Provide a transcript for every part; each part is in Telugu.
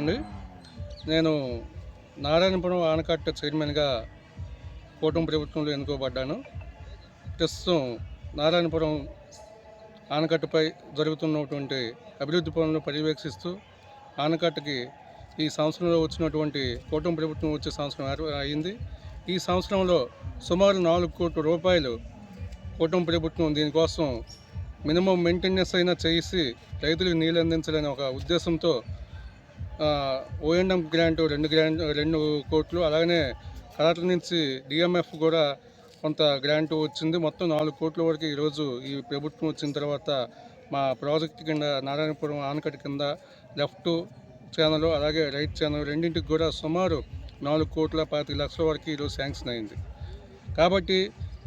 నేను నారాయణపురం ఆనకట్ట చైర్మన్గా కూటమి ప్రభుత్వంలో ఎన్నుకోబడ్డాను. ప్రస్తుతం నారాయణపురం ఆనకట్టపై జరుగుతున్నటువంటి అభివృద్ధి పనులను పర్యవేక్షిస్తూ ఆనకట్టకి ఈ సంవత్సరంలో వచ్చినటువంటి కూటమి ప్రభుత్వం వచ్చే సంవత్సరం అయింది. ఈ సంవత్సరంలో సుమారు నాలుగు కోట్ల రూపాయలు కూటమి ప్రభుత్వం దీనికోసం మినిమం మెయింటెనెన్స్ అయినా చేసి రైతులకు నీళ్ళు అందించాలనే ఒక ఉద్దేశంతో ఓఎండ్ఎం గ్రాంట్ రెండు గ్రాంట్ రెండు కోట్లు అలాగనే కలెక్టర్ నుంచి డిఎంఎఫ్ కూడా కొంత గ్రాంట్ వచ్చింది. మొత్తం నాలుగు కోట్ల వరకు ఈరోజు ఈ ప్రభుత్వం వచ్చిన తర్వాత మా ప్రాజెక్ట్ కింద నారాయణపురం ఆనకట్ట కింద లెఫ్ట్ ఛానల్ అలాగే రైట్ ఛానల్ రెండింటికి కూడా సుమారు నాలుగు కోట్ల పాతిక లక్షల వరకు ఈరోజు శాంక్షన్ అయింది. కాబట్టి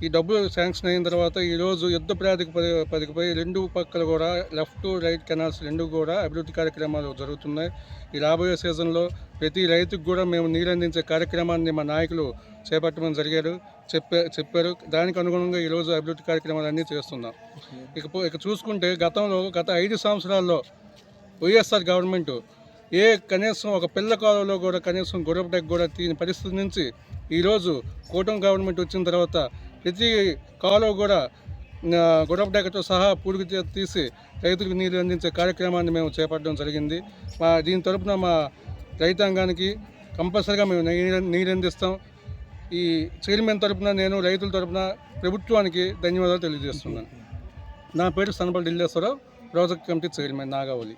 ఈ డబ్బులు శాంక్షన్ అయిన తర్వాత ఈరోజు యుద్ధ ప్రాతిపదికపై రెండు పక్కలు కూడా లెఫ్ట్ రైట్ కెనాల్స్ రెండు కూడా అభివృద్ధి కార్యక్రమాలు జరుగుతున్నాయి. ఈ రాబోయే సీజన్లో ప్రతి రైతుకు కూడా మేము నీరు అందించే కార్యక్రమాన్ని మా నాయకులు చేపట్టమని జరిగారు చెప్పే చెప్పారు. దానికి అనుగుణంగా ఈరోజు అభివృద్ధి కార్యక్రమాలన్నీ చేస్తున్నాం. ఇకపో ఇక చూసుకుంటే గతంలో గత ఐదు సంవత్సరాల్లో వైఎస్ఆర్ గవర్నమెంట్ ఏ కనీసం ఒక పిల్ల కాలంలో కూడా కనీసం గొడవటకు కూడా తీని పరిస్థితి నుంచి ఈరోజు కూటమి గవర్నమెంట్ వచ్చిన తర్వాత ప్రతి కాలువ కూడా గొడవటెక్కతో సహా పూడికి తీసి రైతులకు నీరు అందించే కార్యక్రమాన్ని మేము చేపట్టడం జరిగింది. మా దీని తరపున మా రైతాంగానికి కంపల్సరిగా మేము నీరు నీరు అందిస్తాం. ఈ చైర్మన్ తరపున నేను రైతుల తరపున ప్రభుత్వానికి ధన్యవాదాలు తెలియజేస్తున్నాను. నా పేరు Sanapalli Dilleswararao project committee chairman Nagavali.